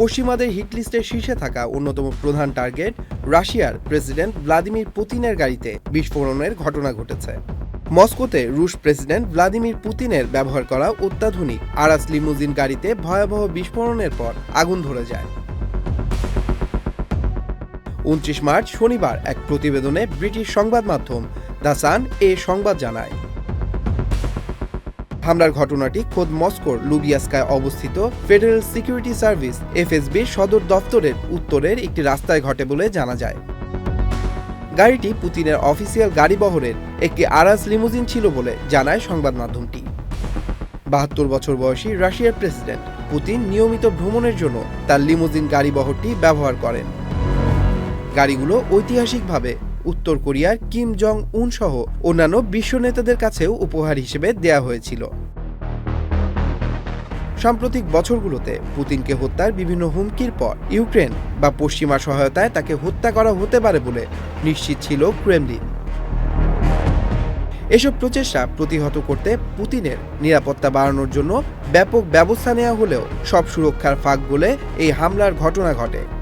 পশ্চিমাদের হিটলিস্টের শীর্ষে থাকা অন্যতম প্রধান টার্গেট রাশিয়ার প্রেসিডেন্ট ভ্লাদিমির পুতিনের গাড়িতে বিস্ফোরণের ঘটনা ঘটেছে। মস্কোতে রুশ প্রেসিডেন্ট ভ্লাদিমির পুতিনের ব্যবহার করা অত্যাধুনিক আরাস লিমুজিন গাড়িতে ভয়াবহ বিস্ফোরণের পর আগুন ধরে যায়। উনত্রিশ মার্চ শনিবার এক প্রতিবেদনে ব্রিটিশ সংবাদ মাধ্যম দ্য সান এ সংবাদ জানায়। হামলার ঘটনাটি খোদ মস্কোর লুবিয়াস্কায় অবস্থিত ফেডারেল সিকিউরিটি সার্ভিস এফএসবির সদর দফতরের উত্তরের একটি রাস্তায় ঘটে বলে জানা যায়। গাড়িটি পুতিনের অফিসিয়াল গাড়ি বহরের একটি আরাস লিমুজিন ছিল বলে জানায় সংবাদ মাধ্যমটি। বাহাত্তর বছর বয়সী রাশিয়ার প্রেসিডেন্ট পুতিন নিয়মিত ভ্রমণের জন্য তার লিমুজিন গাড়ি বহরটি ব্যবহার করেন। গাড়িগুলো ঐতিহাসিকভাবে উত্তর কোরিয়ার কিম জং উন সহ অন্যান্য বিশ্ব নেতাদের কাছেও উপহার হিসেবে দেয়া হয়েছিল। সাম্প্রতিক বছরগুলোতে পুতিনকে হত্যার বিভিন্ন হুমকির পর ইউক্রেন বা পশ্চিমা সহায়তায় তাকে হত্যা করা হতে পারে বলে নিশ্চিত ছিল ক্রেমলিন। এসব প্রচেষ্টা প্রতিহত করতে পুতিনের নিরাপত্তা বাড়ানোর জন্য ব্যাপক ব্যবস্থা নেওয়া হলেও সব সুরক্ষার ফাঁক বলে এই হামলার ঘটনা ঘটে।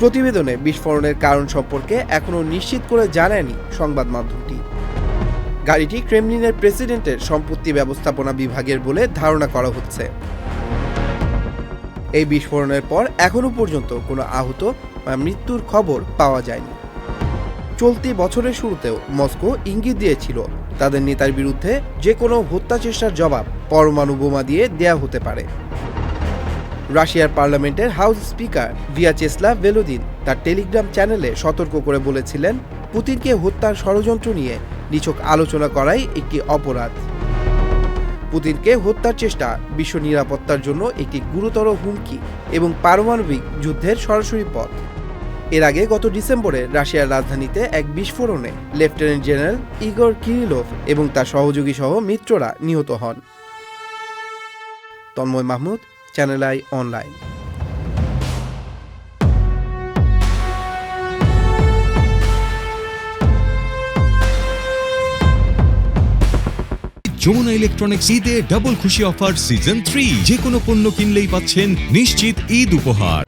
প্রতিবেদনে বিস্ফোরণের কারণ সম্পর্কে এখনও নিশ্চিত করে জানায়নি সংবাদ মাধ্যমটি। গাড়িটি ক্রেমলিনের প্রেসিডেন্টের সম্পত্তি ব্যবস্থাপনা বিভাগের বলে ধারণা করা হচ্ছে। এই বিস্ফোরণের পর এখনও পর্যন্ত কোনো আহত বা মৃত্যুর খবর পাওয়া যায়নি। চলতি বছরের শুরুতেও মস্কো ইঙ্গিত দিয়েছিল তাদের নেতার বিরুদ্ধে যে কোনো হত্যা চেষ্টার জবাব পরমাণু বোমা দিয়ে দেয়া হতে পারে। রাশিয়ার পার্লামেন্টের হাউস স্পিকার ভিয়াচেসলা ভেলোদিন তার টেলিগ্রাম চ্যানেলে সতর্ক করে বলেছিলেন, পুতিনকে হত্যার ষড়যন্ত্র নিয়ে নিছক আলোচনা করাই একটি অপরাধ। পুতিনকে হত্যার চেষ্টা বিশ্ব নিরাপত্তার জন্য একটি গুরুতর হুমকি এবং পারমাণবিক যুদ্ধের সরাসরি পথ। এর আগে গত ডিসেম্বরে রাশিয়ার রাজধানীতে এক বিস্ফোরণে লেফটেন্যান্ট জেনারেল ইগর কিরিলোভ এবং তার সহযোগী সহ মিত্ররা নিহত হন। Tanmoy Mahmud channel i online. Jamuna electronics ঈদে ডাবল খুশি অফার সিজন থ্রি যে কোনো পণ্য কিনলেই পাচ্ছেন নিশ্চিত ঈদ উপহার।